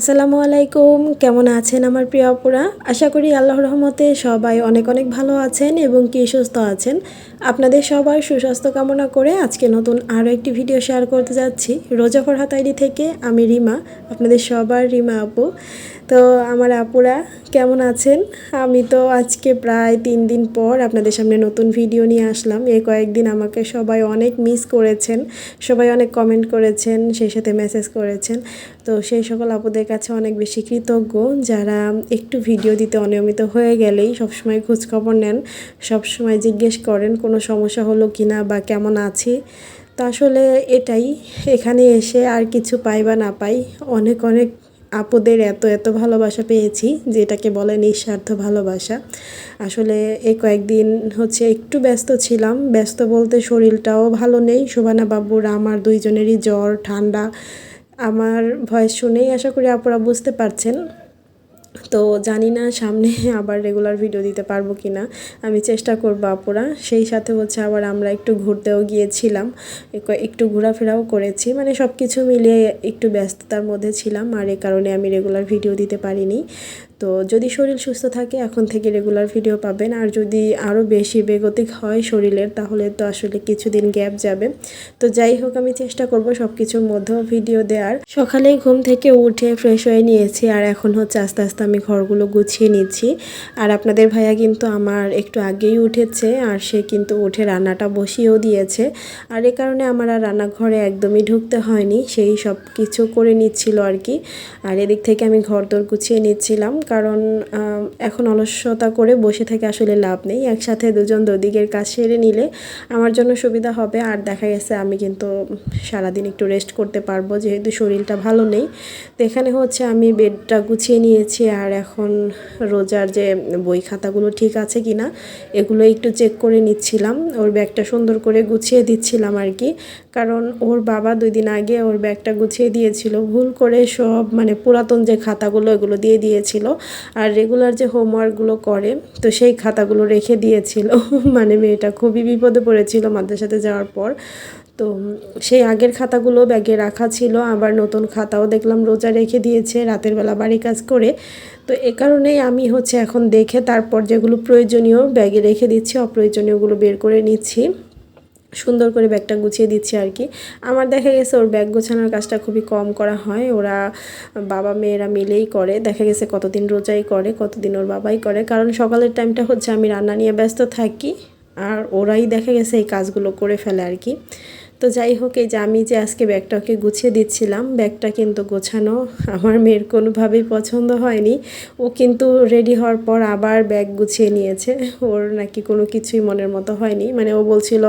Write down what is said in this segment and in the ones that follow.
আসসালামু আলাইকুম। কেমন আছেন আমার প্রিয় আপুরা? আশা করি আল্লাহ রহমতে সবাই অনেক অনেক ভালো আছেন এবং কি সুস্থ আছেন। আপনাদের সবার সুস্বাস্থ্য কামনা করে আজকে নতুন আরও একটি ভিডিও শেয়ার করতে যাচ্ছি। রোজাফর ফরহাত থেকে আমি রিমা, আপনাদের সবার রিমা আপু। তো আমার আপুরা, কেমন আছেন? আমি তো আজকে প্রায় তিন দিন পর আপনাদের সামনে নতুন ভিডিও নিয়ে আসলাম। এই কয়েকদিন আমাকে সবাই অনেক মিস করেছেন, সবাই অনেক কমেন্ট করেছেন, সেই সাথে মেসেজ করেছেন। তো সেই সকল আপুদের কাছে অনেক বেশি কৃতজ্ঞ, যারা একটু ভিডিও দিতে অনিয়মিত হয়ে গেলেই সবসময় খোঁজখবর নেন, সবসময় জিজ্ঞেস করেন কোনো সমস্যা হলো কি না বা কেমন আছি। তো আসলে এটাই, এখানে এসে আর কিছু পাই বা না পাই, অনেক অনেক আপুদের এত এত ভালোবাসা পেয়েছি যেটাকে বলে নিঃস্বার্থ ভালোবাসা। আসলে এই কয়েকদিন হচ্ছে একটু ব্যস্ত ছিলাম। ব্যস্ত বলতে শরীরটাও ভালো নেই। শোভানা বাবুর আমার দুইজনেরই জ্বর, ঠান্ডা। আমার ভয়েস শুনেই আশা করি আপনারা বুঝতে পারছেন। তো জানি না সামনে আবার রেগুলার ভিডিও দিতে পারব কি না আমি চেষ্টা করব আপুরা। সেই সাথে হচ্ছে আবার আমরা একটু ঘুরতেও গিয়েছিলাম। একটু ঘোরাফেরাও করেছি। মানে সব কিছু মিলিয়ে একটু ব্যস্ততার মধ্যে ছিলাম। আর এ কারণে আমি রেগুলার ভিডিও দিতে পারিনি। তো যদি শরীর সুস্থ থাকে, এখন থেকে রেগুলার ভিডিও পাবেন। আর যদি আরও বেশি বেগতিক হয় শরীরের, তাহলে তো আসলে কিছুদিন গ্যাপ যাবে। তো যাই হোক, আমি চেষ্টা করব সব কিছুর মধ্যেও ভিডিও দেওয়ার সকালেই ঘুম থেকে উঠে ফ্রেশ হয়ে নিয়েছি, আর এখন হচ্ছে আস্তে আস্তে আমি ঘরগুলো গুছিয়ে নিচ্ছি। আর আপনাদের ভাইয়া কিন্তু আমার একটু আগেই উঠেছে, আর সে কিন্তু উঠে রান্নাটা বসিয়েও দিয়েছে। আর এ কারণে আমার আর রান্নাঘরে একদমই ঢুকতে হয়নি, সেই সব কিছু করে নিচ্ছিল আর কি। আর এদিক থেকে আমি ঘর দর গুছিয়ে নিচ্ছিলাম। কারণ এখন অলস্যতা করে বসে থেকে আসলে লাভ নেই। একসাথে দুজন দুদিকের কাজ সেরে নিলে আমার জন্য সুবিধা হবে। আর দেখা গেছে আমি কিন্তু সারাদিন একটু রেস্ট করতে পারব, যেহেতু শরীরটা ভালো নেই। তো এখানে হচ্ছে আমি বেডটা গুছিয়ে নিয়েছি। আর এখন রোজার যে বই খাতাগুলো ঠিক আছে কি না এগুলো একটু চেক করে নিচ্ছিলাম। ওর ব্যাগটা সুন্দর করে গুছিয়ে দিচ্ছিলাম আর কি। কারণ ওর বাবা দুই দিন আগে ওর ব্যাগটা গুছিয়ে দিয়েছিল। ভুল করে সব মানে পুরাতন যে খাতাগুলো, এগুলো দিয়ে দিয়েছিল। আর রেগুলার যে হোমওয়ার্কগুলো করে, তো সেই খাতাগুলো রেখে দিয়েছিল। মানে মেয়েটা খুবই বিপদে পড়েছিল মাদ্রাসাতে যাওয়ার পর। তো সেই আগের খাতাগুলো ব্যাগে রাখা ছিল, আবার নতুন খাতাও দেখলাম রোজা রেখে দিয়েছে, রাতের বেলা বাড়ি কাজ করে। তো এ কারণেই আমি হচ্ছে এখন দেখে তারপর যেগুলো প্রয়োজনীয় ব্যাগে রেখে দিচ্ছি, অপ্রয়োজনীয়গুলো বের করে নিচ্ছি। সুন্দর করে ব্যাগটা গুছিয়ে দিচ্ছি আর কি। আমার দেখা গেছে ওর ব্যাগ গোছানোর কাজটা খুবই কম করা হয়। ওরা বাবা মেয়েরা মিলেই করে। দেখা গেছে কতদিন রোজাই করে, কতদিন ওর বাবাই করে। কারণ সকালের টাইমটা হচ্ছে আমি রান্না নিয়ে ব্যস্ত থাকি আর ওরাই দেখা গেছে এই কাজগুলো করে ফেলে আর কি। তো যাই হোক, এই যে আমি যে আজকে ব্যাগটাকে গুছিয়ে দিচ্ছিলাম, ব্যাগটা কিন্তু গোছানো আমার মেয়ের কোনোভাবেই পছন্দ হয়নি। ও কিন্তু রেডি হওয়ার পর আবার ব্যাগ গুছিয়ে নিয়েছে। ওর নাকি কোনো কিছুই মনের মতো হয়নি। মানে ও বলছিল,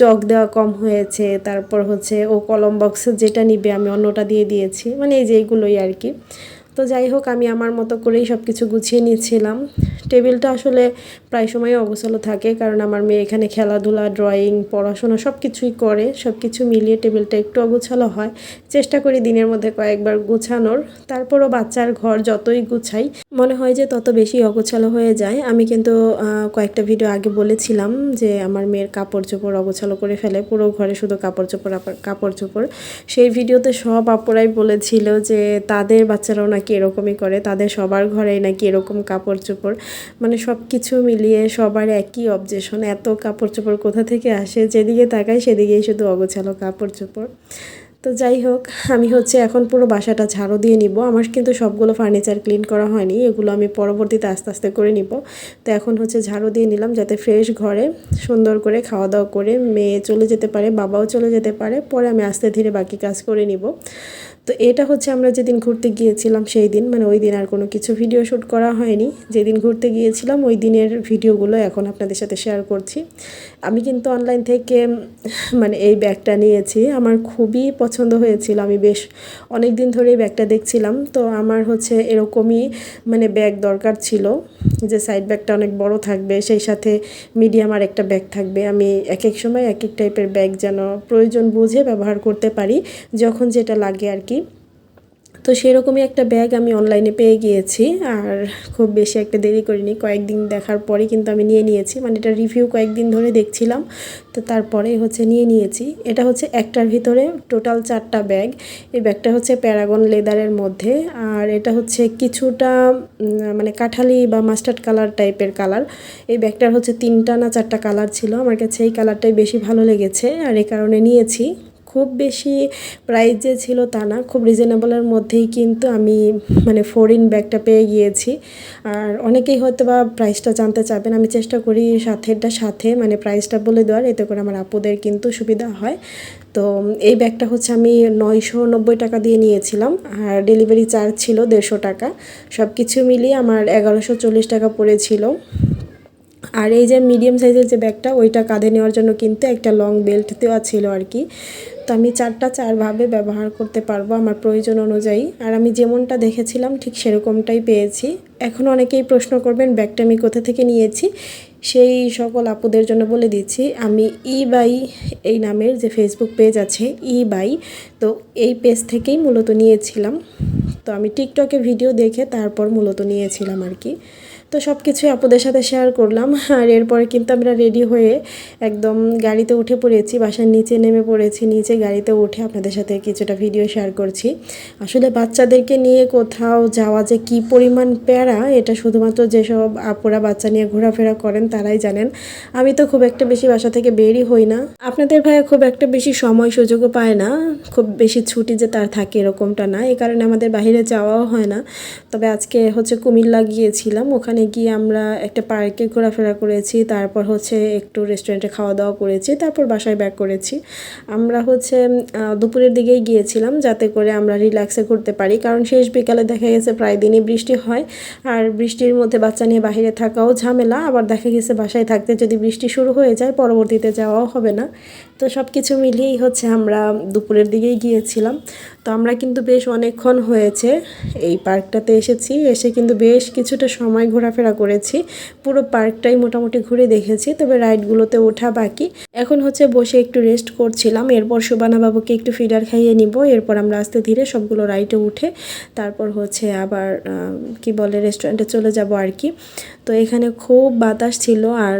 চক দেওয়া কম হয়েছে, তারপর হচ্ছে ও কলম বক্স যেটা নিবে আমি অন্যটা দিয়ে দিয়েছি। মানে এই যে এইগুলোই আর কি। তো যাই হোক, আমি আমার মতো করেই সব কিছু গুছিয়ে নিচ্ছিলাম। টেবিলটা আসলে প্রায় সময় অগোছালো থাকে, কারণ আমার মেয়ে এখানে খেলাধুলা ড্রয়িং পড়াশোনা সব কিছুই করে সব কিছু মিলিয়ে টেবিলটা একটু অগোছালো হয়। চেষ্টা করি দিনের মধ্যে কয়েকবার গোছানোর, তারপরও বাচ্চার ঘর যতই গুছাই, মনে হয় যে তত বেশি অগোছালো হয়ে যায়। আমি কিন্তু কয়েকটা ভিডিও আগে বলেছিলাম যে আমার মেয়ের কাপড় চোপড় অগোছালো করে ফেলে, পুরো ঘরে শুধু কাপড় চোপড় কাপড় চোপড় সেই ভিডিওতে সব আপুরাই বলেছিল যে তাদের বাচ্চারাও নাকি এরকমই করে, তাদের সবার ঘরেই নাকি এরকম কাপড় চোপড় মানে সব কিছু মিলিয়ে সবার একই অবজেশন এত কাপড় চোপড় কোথা থেকে আসে? যেদিকে তাকায় সেদিকেই শুধু অগোছালো কাপড় চোপড় তো যাই হোক, আমি হচ্ছে এখন পুরো বাসাটা ঝাড়ু দিয়ে নিব। আমার কিন্তু সবগুলো ফার্নিচার ক্লিন করা হয়নি, এগুলো আমি পরবর্তীতে আস্তে আস্তে করে নিব। তো এখন হচ্ছে ঝাড়ু দিয়ে নিলাম যাতে ফ্রেশ ঘরে সুন্দর করে খাওয়া দাওয়া করে মেয়ে চলে যেতে পারে, বাবাও চলে যেতে পারে, পরে আমি আস্তে ধীরে বাকি কাজ করে নিব। তো এটা হচ্ছে আমরা যেদিন ঘুরতে গিয়েছিলাম সেই দিন মানে ওই দিন আর কোনো কিছু ভিডিও শ্যুট করা হয়নি। যেদিন ঘুরতে গিয়েছিলাম, ওই দিনের ভিডিওগুলো এখন আপনাদের সাথে শেয়ার করছি। আমি কিন্তু অনলাইন থেকে মানে এই ব্যাগটা নিয়েছি। আমার খুবই পছন্দ হয়েছিল। আমি বেশ অনেক দিন ধরেই ব্যাগটা দেখছিলাম। তো আমার হচ্ছে এরকমই মানে ব্যাগ দরকার ছিল যে সাইড ব্যাগটা অনেক বড় থাকবে, সেই সাথে মিডিয়াম আর একটা ব্যাগ থাকবে। আমি এক এক সময় এক এক টাইপের ব্যাগ যেন প্রয়োজন বুঝে ব্যবহার করতে পারি, যখন যেটা লাগে আর কি। তো সেরকমই একটা ব্যাগ আমি অনলাইনে পেয়ে গিয়েছি। আর খুব বেশি একটা দেরি করিনি। কয়েকদিন দেখার পরে কিন্তু আমি নিয়ে নিয়েছি। মানে এটা রিভিউ কয়েকদিন ধরে দেখছিলাম। তো তারপরে হচ্ছে নিয়ে নিয়েছি। এটা হচ্ছে একটার ভিতরে টোটাল চারটা ব্যাগ এই ব্যাগটা হচ্ছে প্যারাগন লেদারের মধ্যে। আর এটা হচ্ছে কিছুটা মানে কাঠালি বা মাস্টার্ড কালার টাইপের কালার এই ব্যাগটার হচ্ছে তিনটা না চারটা কালার ছিল। আমার কাছে এই কালারটাই বেশি ভালো লেগেছে। আর এই কারণে নিয়েছি। খুব বেশি প্রাইস যে ছিল তা না, খুব রিজনেবলের মধ্যেই কিন্তু আমি মানে ফোরিন ব্যাগটা পেয়ে গিয়েছি। আর অনেকেই হয়তো বা প্রাইসটা জানতে চাবেন আমি চেষ্টা করি সাথেরটা সাথে মানে প্রাইসটা বলে দেওয়ার, এতে করে আমার আপুদের কিন্তু সুবিধা হয়। তো এই ব্যাগটা হচ্ছে আমি নয়শো নব্বই টাকা দিয়ে নিয়েছিলাম, আর ডেলিভারি চার্জ ছিল দেড়শো টাকা। সব কিছু মিলিয়ে আমার এগারোশো চল্লিশ টাকা পড়েছিল। আর এই যে মিডিয়াম সাইজের যে ব্যাগটা ওইটা কাঁধে নেওয়ার জন্য কিন্তু একটা লং বেল্ট দেওয়া ছিল আর কি। তো আমি চারটা চারভাবে ব্যবহার করতে পারব আমার প্রয়োজন অনুযায়ী। আর আমি যেমনটা দেখেছিলাম, ঠিক সেরকমটাই পেয়েছি। এখন অনেকেই প্রশ্ন করবেন, ব্যাগটা আমি কোথা থেকে নিয়েছি? সেই সকল আপুদের জন্য বলে দিচ্ছি, আমি ই বাই এই নামের যে ফেসবুক পেজ আছে ই বাই তো এই পেজ থেকেই মূলত নিয়েছিলাম। তো আমি টিকটকে ভিডিও দেখে তারপর মূলত নিয়েছিলাম আর কি। তো সব কিছুই আপুদের সাথে শেয়ার করলাম। আর এরপরে কিন্তু আমরা রেডি হয়ে একদম গাড়িতে উঠে পড়েছি, বাসার নিচে নেমে পড়েছি, নিচে গাড়িতে উঠে আপনাদের সাথে কিছুটা ভিডিও শেয়ার করছি। আসলে বাচ্চাদেরকে নিয়ে কোথাও যাওয়া যে কি পরিমাণ প্যারা, এটা শুধুমাত্র যেসব আপুরা বাচ্চা নিয়ে ঘোরাফেরা করেন তারাই জানেন। আমি তো খুব একটা বেশি বাসা থেকে বেরই হই না। আপনাদের ভাইয়া খুব একটা বেশি সময় সুযোগও পায় না, খুব বেশি ছুটি যে তার থাকে এরকমটা না এই কারণে আমাদের বাহিরে যাওয়াও হয় না। তবে আজকে হচ্ছে কুমিল্লা গিয়েছিলাম, ওখানে ওখানে গিয়ে আমরা একটা পার্কে ঘোরাফেরা করেছি, তারপর হচ্ছে একটু রেস্টুরেন্টে খাওয়া দাওয়া করেছি, তারপর বাসায় ব্যাক করেছি। আমরা হচ্ছে দুপুরের দিকেই গিয়েছিলাম যাতে করে আমরা রিল্যাক্সে ঘুরতে পারি, কারণ শেষ বিকালে দেখা গেছে প্রায় দিনই বৃষ্টি হয়। আর বৃষ্টির মধ্যে বাচ্চা নিয়ে বাহিরে থাকাও ঝামেলা, আবার দেখা গেছে বাসায় থাকতে যদি বৃষ্টি শুরু হয়ে যায়, পরবর্তীতে যাওয়াও হবে না। তো সব কিছু মিলিয়েই হচ্ছে আমরা দুপুরের দিকেই গিয়েছিলাম। তো আমরা কিন্তু বেশ অনেকক্ষণ হয়েছে এই পার্কটাতে এসেছি, এসে কিন্তু বেশ কিছুটা সময় ঘোরাফেরা করেছি। পুরো পার্কটাই মোটামুটি ঘুরে দেখেছি, তবে রাইডগুলোতে ওঠা বাকি। এখন হচ্ছে বসে একটু রেস্ট করছিলাম, এরপর বাবুকে একটু ফিডার খাইয়ে নিব, এরপর আমরা আস্তে ধীরে সবগুলো রাইডে উঠে তারপর হচ্ছে আবার কি বলে, রেস্টুরেন্টে চলে যাব আর কি। তো এখানে খুব বাতাস ছিল আর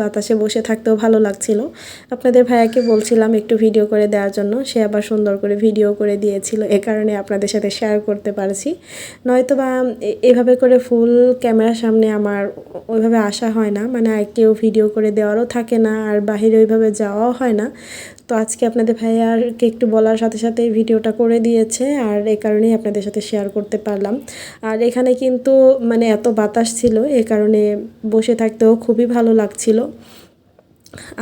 বাতাসে বসে থাকতেও ভালো লাগছিল। আপনাদের ভাইয়াকে বলছিলাম একটু ভিডিও করে দেওয়ার জন্য, সে আবার সুন্দর করে ভিডিও করে দিয়েছিল এ কারণে আপনাদের সাথে শেয়ার করতে পারছি। নয়তো বা এভাবে করে ফুল ক্যামেরার সামনে আমার ওইভাবে আসা হয় না। মানে কেউ ভিডিও করে দেওয়ারও থাকে না, আর বাহিরে ওইভাবে যাওয়াও হয় না। তো আজকে আপনাদের ভাইয়ারকে একটু বলার সাথে সাথে ভিডিওটা করে দিয়েছে, আর এ কারণেই আপনাদের সাথে শেয়ার করতে পারলাম। আর এখানে কিন্তু মানে এত বাতাস ছিল, এ কারণে বসে থাকতেও খুবই ভালো লাগছিল।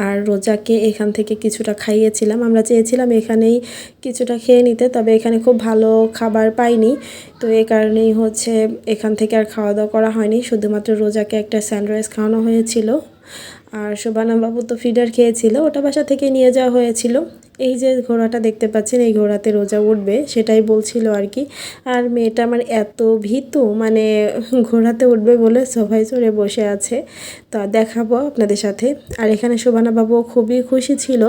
আর রোজাকে এখান থেকে কিছুটা খাইয়েছিলাম। আমরা চেয়েছিলাম এখানেই কিছুটা খেয়ে নিতে, তবে এখানে খুব ভালো খাবার পাইনি। তো এ কারণেই হচ্ছে এখান থেকে আর খাওয়া দাওয়া করা হয়নি। শুধুমাত্র রোজাকে একটা স্যান্ডউইচ খাওয়ানো হয়েছিল। আর শোভানা বাবু তো ফিডার খেয়েছিল। ওটা বাসা থেকে নিয়ে যাওয়া হয়েছিল। এই যে ঘোড়াটা দেখতে পাচ্ছেন, এই ঘোড়াতে রোজা উঠবে, সেটাই বলছিল আর কি। আর মেয়েটা আমার এত ভীতু মানে ঘোড়াতে উঠবে বলে সোফায় চড়ে বসে আছে। তা দেখাবো আপনাদের সাথে। আর এখানে শোভানা বাবু খুবই খুশি ছিল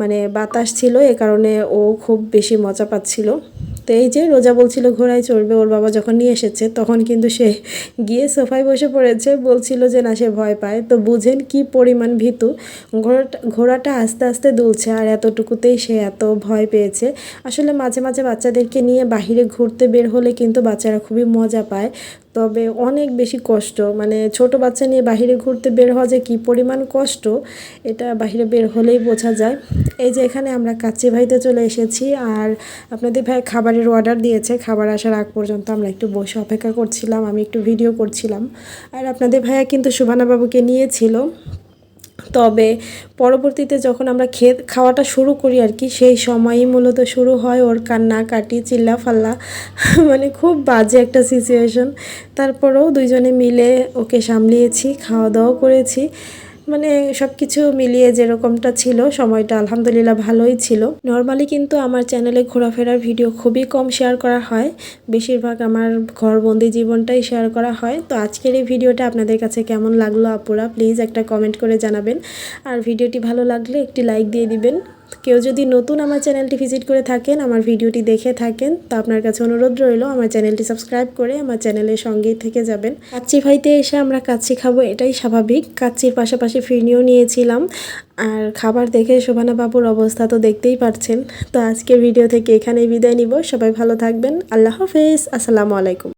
মানে বাতাস ছিল, এ কারণে ও খুব বেশি মজা পাচ্ছিল। তো এই যে রোজা বলছিল ঘোড়ায় চড়বে, ওর বাবা যখন নিয়ে এসেছে, তখন কিন্তু সে গিয়ে সোফায় বসে পড়েছে। বলছিল যে, না, সে ভয় পায়। তো বুঝেন কি পরিমাণ ভীতু। ঘোড়াটা ঘোড়াটা আস্তে আস্তে দুলছে, আর এতটুকুতেই সে এত ভয় পেয়েছে। আসলে মাঝে মাঝে বাচ্চাদেরকে নিয়ে বাহিরে ঘুরতে বের হলে কিন্তু বাচ্চারা খুবই মজা পায়। তবে অনেক বেশি কষ্ট। মানে ছোট বাচ্চা নিয়ে বাহিরে ঘুরতে বের হওয়া যে কী পরিমাণ কষ্ট, এটা বাহিরে বের হলেই বোঝা যায়। এই যে এখানে আমরা কাচ্চি ভাইতে চলে এসেছি আর আপনাদের ভাই খাবারের অর্ডার দিয়েছে। খাবার আসার আগ পর্যন্ত আমরা একটু বসে অপেক্ষা করছিলাম, আমি একটু ভিডিও করছিলাম। আর আপনাদের ভাইয়া কিন্তু সুবানাবাবুকে নিয়েছিল। তবে পরবর্তীতে যখন আমরা খেত খাওয়াটা শুরু করি আর কি, সেই সময়ই মূলত শুরু হয় ওর কান্না, কাটি, চিল্লা, ফাল্লা। মানে খুব বাজে একটা সিচুয়েশন তারপরেও দুইজনে মিলে ওকে সামলিয়েছি খাওয়া দাওয়া করেছি। মানে সব কিছু মিলিয়ে যেরকমটা ছিল, সময়টা আলহামদুলিল্লাহ ভালোই ছিল। নর্মালি কিন্তু আমার চ্যানেলে ঘোরাফেরার ভিডিও খুবই কম শেয়ার করা হয়। বেশিরভাগ আমার ঘরবন্দি জীবনটাই শেয়ার করা হয়। তো আজকের এই ভিডিওটা আপনাদের কাছে কেমন লাগল আপুরা প্লিজ একটা কমেন্ট করে জানাবেন। আর ভিডিওটি ভালো লাগলে একটি লাইক দিয়ে দিবেন। কেউ যদি নতুন আমার চ্যানেলটি ভিজিট করে থাকেন, আমার ভিডিওটি দেখে থাকেন, তো আপনার কাছে অনুরোধ রইল আমার চ্যানেলটি সাবস্ক্রাইব করে আমার চ্যানেলের সঙ্গেই থেকে যাবেন। কাচ্চি ভাইতে এসে আমরা কাচ্চি খাব, এটাই স্বাভাবিক। কাচ্চির পাশাপাশি ফিরনিও নিয়েছিলাম। আর খাবার দেখে শোভানা বাবুর অবস্থা তো দেখতেই পারছেন। তো আজকের ভিডিও থেকে এখানেই বিদায় নিব। সবাই ভালো থাকবেন। আল্লাহ হাফেজ। আসসালামু আলাইকুম।